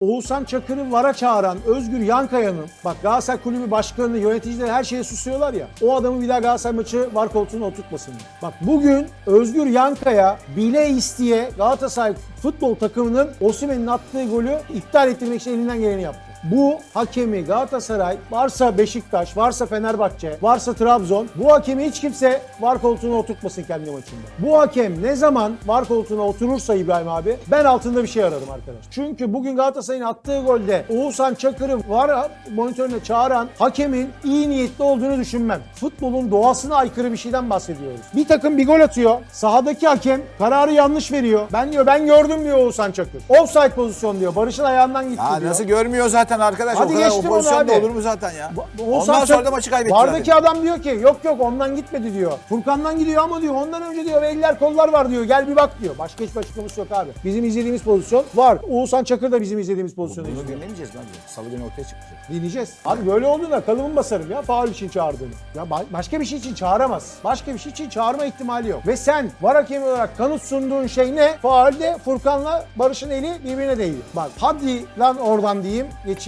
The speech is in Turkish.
Oğuzhan Çakır'ı vara çağıran Özgür Yankaya'nın bak Galatasaray Kulübü Başkanı, yöneticileri her şeye susuyorlar ya. O adamı bir daha Galatasaray maçı var koltuğuna oturtmasın. Bak bugün Özgür Yankaya bile isteye Galatasaray futbol takımının Osimhen'in attığı golü iptal ettirmek için elinden geleni yaptı. Bu hakemi Galatasaray, varsa Beşiktaş, varsa Fenerbahçe, varsa Trabzon, bu hakemi hiç kimse var koltuğuna oturtmasın kendi maçında. Bu hakem ne zaman var koltuğuna oturursa İbrahim abi, ben altında bir şey ararım arkadaş. Çünkü bugün Galatasaray'ın attığı golde Oğuzhan Çakır'ı var monitörüne çağıran hakemin iyi niyetli olduğunu düşünmem. Futbolun doğasına aykırı bir şeyden bahsediyoruz. Bir takım bir gol atıyor, sahadaki hakem kararı yanlış veriyor. Ben diyor ben gördüm diyor Oğuzhan Çakır. Offside pozisyon diyor. Barış'ın ayağından gitti Ha, diyor. nasıl görmüyor zaten arkadaş. Hadi o kadar o geçtim onu pozisyonda abi. olur mu zaten ya? Ba- Ondan sonra da maçı kaybettiler. Vardaki adam diyor ki yok yok ondan gitmedi diyor. Furkan'dan gidiyor ama diyor ondan önce diyor eller kollar var diyor. Gel bir bak diyor. Başka hiçbir açıklaması yok abi. Bizim izlediğimiz pozisyon var. Oğuzhan Çakır da bizim izlediğimiz pozisyonu Bunu izliyor. dinlemeyeceğiz biz. Salı günü ortaya çıkacak. Dinleyeceğiz. Abi böyle olduğunda kalıbımı basarım ya faul için çağırdığını. Ya ba- başka bir şey için çağıramaz. Başka bir şey için çağırma ihtimali yok. Ve sen var hakemi olarak kanıt sunduğun şey ne? Faalde Furkan'la Barış'ın eli birbirine değiyor. Bak hadi lan oradan diyeyim geçeyim.